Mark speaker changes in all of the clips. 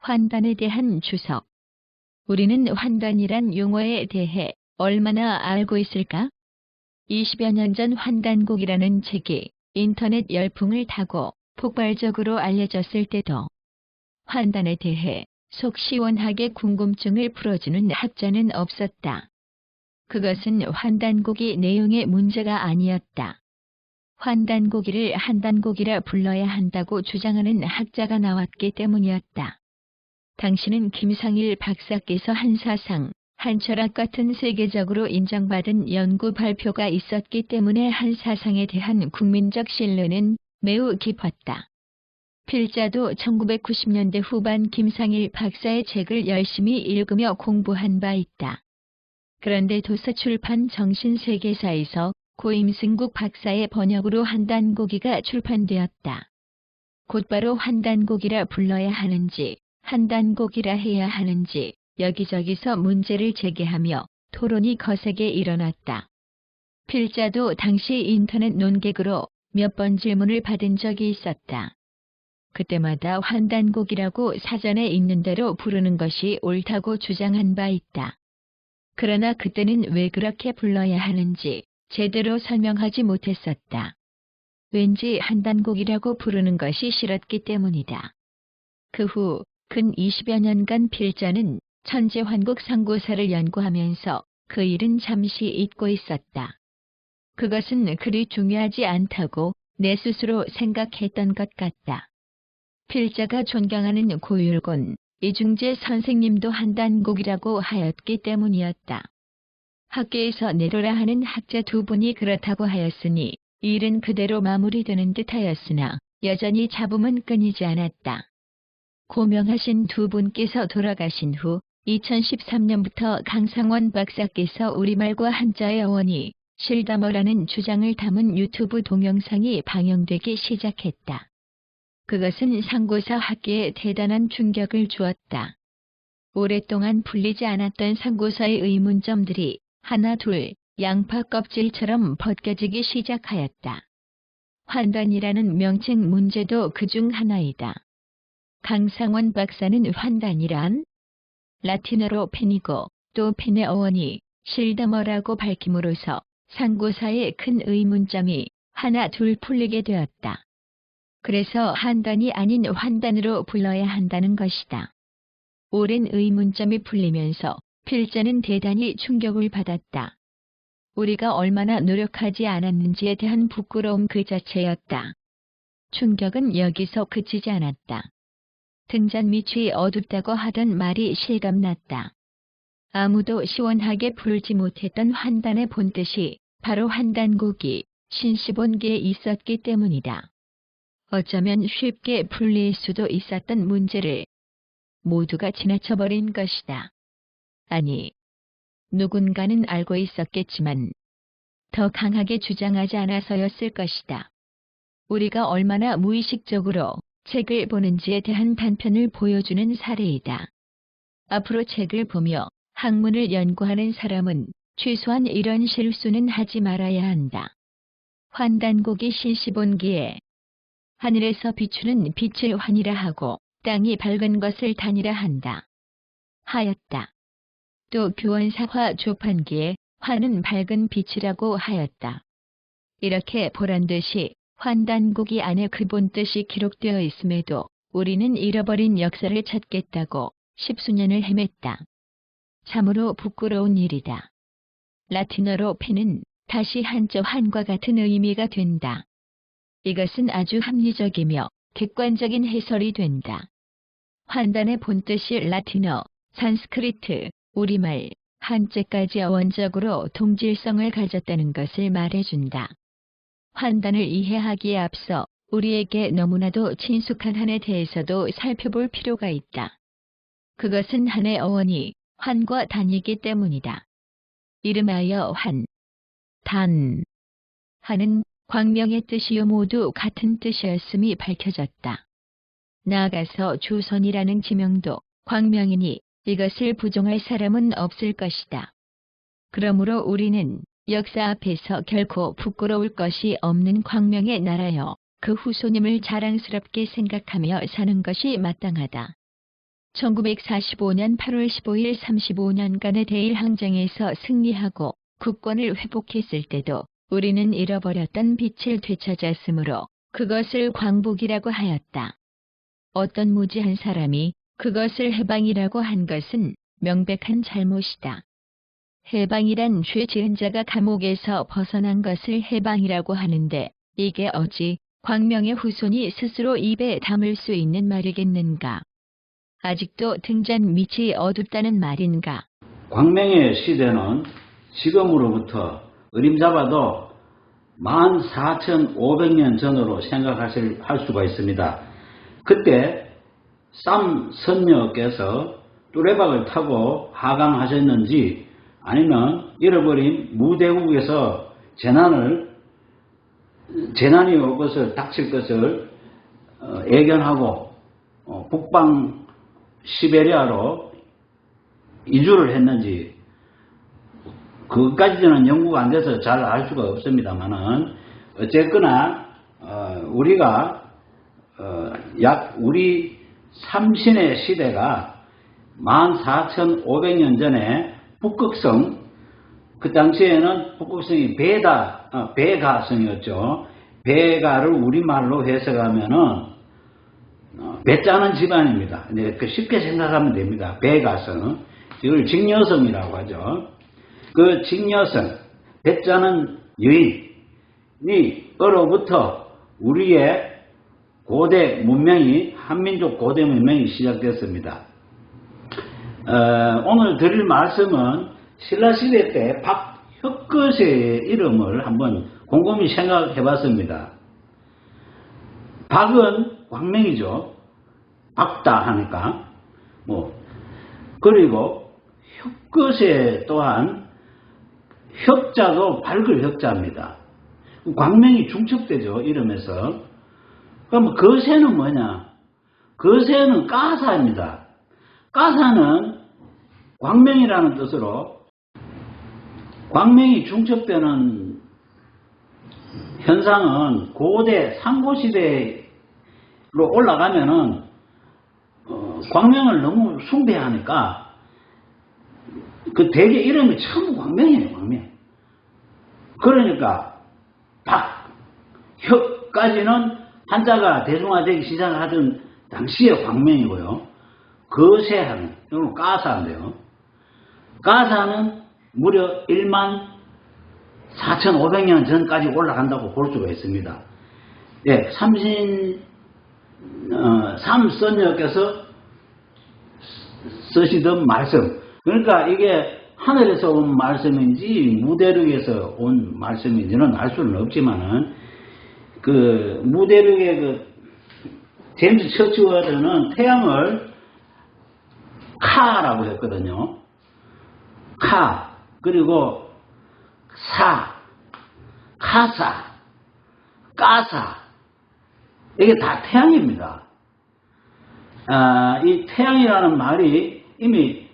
Speaker 1: 환단에 대한 주석. 우리는 환단이란 용어에 대해 얼마나 알고 있을까? 20여 년 전 환단곡이라는 책이 인터넷 열풍을 타고 폭발적으로 알려졌을 때도 환단에 대해 속 시원하게 궁금증을 풀어주는 학자는 없었다. 그것은 환단곡이 내용의 문제가 아니었다. 환단곡이를 한단곡이라 불러야 한다고 주장하는 학자가 나왔기 때문이었다. 당신은 김상일 박사께서 한사상, 한철학 같은 세계적으로 인정받은 연구 발표가 있었기 때문에 한사상에 대한 국민적 신뢰는 매우 깊었다. 필자도 1990년대 후반 김상일 박사의 책을 열심히 읽으며 공부한 바 있다. 그런데 도서출판 정신세계사에서 고임승국 박사의 번역으로 한단고기가 출판되었다. 곧바로 한단고기라 불러야 하는지 한단곡이라 해야 하는지 여기저기서 문제를 제기하며 토론이 거세게 일어났다. 필자도 당시 인터넷 논객으로 몇 번 질문을 받은 적이 있었다. 그때마다 환단곡이라고 사전에 있는 대로 부르는 것이 옳다고 주장한 바 있다. 그러나 그때는 왜 그렇게 불러야 하는지 제대로 설명하지 못했었다. 왠지 한단곡이라고 부르는 것이 싫었기 때문이다. 그 후 근 20여 년간 필자는 천재환국 상고사를 연구하면서 그 일은 잠시 잊고 있었다. 그것은 그리 중요하지 않다고 내 스스로 생각했던 것 같다. 필자가 존경하는 고율곤, 이중재 선생님도 한단곡이라고 하였기 때문이었다. 학계에서 내로라 하는 학자 두 분이 그렇다고 하였으니 일은 그대로 마무리되는 듯하였으나 여전히 잡음은 끊이지 않았다. 고명하신 두 분께서 돌아가신 후 2013년부터 강상원 박사께서 우리말과 한자의 어원이 실다머라는 주장을 담은 유튜브 동영상이 방영되기 시작했다. 그것은 상고사 학계에 대단한 충격을 주었다. 오랫동안 풀리지 않았던 상고사의 의문점들이 하나 둘 양파 껍질처럼 벗겨지기 시작하였다. 환단이라는 명칭 문제도 그 중 하나이다. 강상원 박사는 환단이란 라틴어로 펜이고 또 펜의 어원이 실다머라고 밝힘으로써 상고사의 큰 의문점이 하나 둘 풀리게 되었다. 그래서 한단이 아닌 환단으로 불러야 한다는 것이다. 오랜 의문점이 풀리면서 필자는 대단히 충격을 받았다. 우리가 얼마나 노력하지 않았는지에 대한 부끄러움 그 자체였다. 충격은 여기서 그치지 않았다. 등잔 밑이 어둡다고 하던 말이 실감났다. 아무도 시원하게 풀지 못했던 환단의 본뜻이 바로 환단곡이 신시본계에 있었기 때문이다. 어쩌면 쉽게 풀릴 수도 있었던 문제를 모두가 지나쳐버린 것이다. 아니, 누군가는 알고 있었겠지만 더 강하게 주장하지 않아서였을 것이다. 우리가 얼마나 무의식적으로 책을 보는지에 대한 단편을 보여주는 사례이다. 앞으로 책을 보며 학문을 연구하는 사람은 최소한 이런 실수는 하지 말아야 한다. 환단곡이 신시본기에 하늘에서 비추는 빛을 환이라 하고 땅이 밝은 것을 단이라 한다. 하였다. 또 교원사화 조판기에 환은 밝은 빛이라고 하였다. 이렇게 보란 듯이 환단곡이 안에 그 본 뜻이 기록되어 있음에도 우리는 잃어버린 역사를 찾겠다고 십수년을 헤맸다. 참으로 부끄러운 일이다. 라틴어로 펜은 다시 한자 환과 같은 의미가 된다. 이것은 아주 합리적이며 객관적인 해설이 된다. 환단의 본뜻이 라틴어, 산스크리트, 우리말, 한자까지 원적으로 동질성을 가졌다는 것을 말해준다. 환단을 이해하기에 앞서 우리에게 너무나도 친숙한 한에 대해서도 살펴볼 필요가 있다. 그것은 한의 어원이 환과 단이기 때문이다. 이름하여 환, 단. 한은 광명의 뜻이요 모두 같은 뜻이었음이 밝혀졌다. 나아가서 조선이라는 지명도 광명이니 이것을 부정할 사람은 없을 것이다. 그러므로 우리는 역사 앞에서 결코 부끄러울 것이 없는 광명의 나라여 그 후손임을 자랑스럽게 생각하며 사는 것이 마땅하다. 1945년 8월 15일 35년간의 대일 항쟁에서 승리하고 국권을 회복했을 때도 우리는 잃어버렸던 빛을 되찾았으므로 그것을 광복이라고 하였다. 어떤 무지한 사람이 그것을 해방이라고 한 것은 명백한 잘못이다. 해방이란 죄 지은 자가 감옥에서 벗어난 것을 해방이라고 하는데 이게 어찌 광명의 후손이 스스로 입에 담을 수 있는 말이겠는가? 아직도 등잔 밑이 어둡다는 말인가?
Speaker 2: 광명의 시대는 지금으로부터 어림잡아도 14,500년 전으로 생각하실 할 수가 있습니다. 그때 쌈 선녀께서 뚜레박을 타고 하강하셨는지 아니면 잃어버린 무대국에서 재난을 재난이 올 것을 닥칠 것을 어, 예견하고 어, 북방 시베리아로 이주를 했는지 그것까지는 연구가 안 돼서 잘 알 수가 없습니다만은 어쨌거나 어, 우리가 어, 약 우리 삼신의 시대가 14,500년 전에 북극성 그 당시에는 북극성이 베다 어, 베가성이었죠. 베가를 우리말로 해석하면은 어, 배 짜는 집안입니다. 네, 그 쉽게 생각하면 됩니다. 배가성. 이걸 직녀성이라고 하죠. 그 직녀성, 배 짜는 여인이 어로부터 우리의 고대 문명이, 한민족 고대 문명이 시작됐습니다. 어, 오늘 드릴 말씀은 신라시대 때 박혁거세의 이름을 한번 곰곰이 생각해 봤습니다. 박은 광명이죠. 박다 하니까. 뭐, 그리고 혁거세 또한 혁자도 밝을 혁자입니다. 광명이 중첩되죠. 이름에서. 그럼 거세는 뭐냐? 거세는 까사입니다. 까사는 광명이라는 뜻으로 광명이 중첩되는 현상은 고대 상고시대로 올라가면은 어, 광명을 너무 숭배하니까 그 대개 이름이 전부 광명이에요, 광명. 그러니까 박, 혁까지는 한자가 대중화되기 시작하던 당시의 광명이고요. 거세하는, 이건 까사인데요. 까사는 무려 1만 4,500년 전까지 올라간다고 볼 수가 있습니다. 예, 삼신, 어, 삼선녀께서 쓰시던 말씀. 그러니까 이게 하늘에서 온 말씀인지 무대륙에서 온 말씀인지는 알 수는 없지만은 그 무대륙의 그 제임스 처치워드는 태양을 카라고 했거든요. 카 그리고 사 카사 까사 이게 다 태양입니다. 아, 이 태양이라는 말이 이미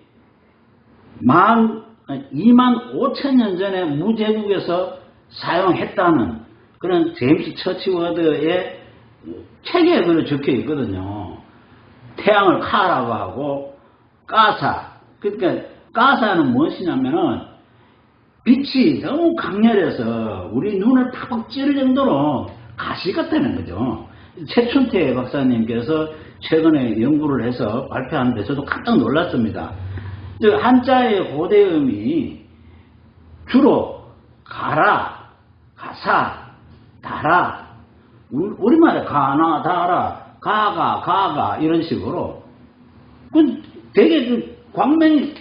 Speaker 2: 만 2만 5천 년 전에 무제국에서 사용했다는 그런 제임스 처치워드의 책에 그래 적혀 있거든요. 태양을 카라고 하고 까사. 그러니까 까사는 무엇이냐면은 빛이 너무 강렬해서 우리 눈을 팍팍 찌를 정도로 가시 같다는 거죠. 최춘태 박사님께서 최근에 연구를 해서 발표하는데 저도 깜짝 놀랐습니다. 즉 한자의 고대음이 주로 가라, 가사, 우- 우리말에 가나, 다라, 가가, 가가 이런 식으로 그 되게 그 광명이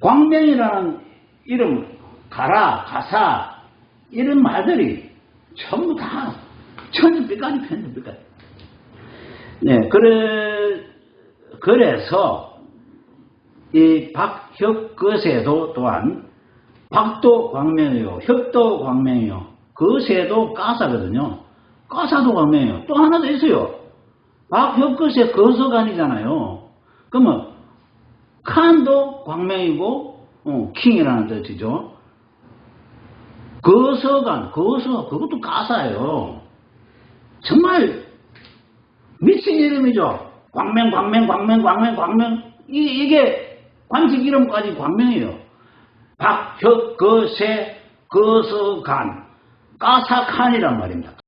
Speaker 2: 광명이라는 이름 가라, 가사 이런 말들이 전부 다 천주빛까지 편주빛까지 네, 그래 그래서 이 박혁거세도 또한 박도 광명이요, 혁도 광명이요, 거세도 까사거든요. 까사도 광명이요. 또 하나 더 있어요. 박혁거세 거서관이잖아요. 그러면 칸도 광명이고 어, 킹이라는 뜻이죠. 거서관, 거서 그것도 까사예요. 정말 미친 이름이죠. 광명, 광명, 광명, 광명, 광명. 이, 이게 관직 이름까지 광명이에요. 박혁, 거세, 거서간, 까사칸이란 말입니다.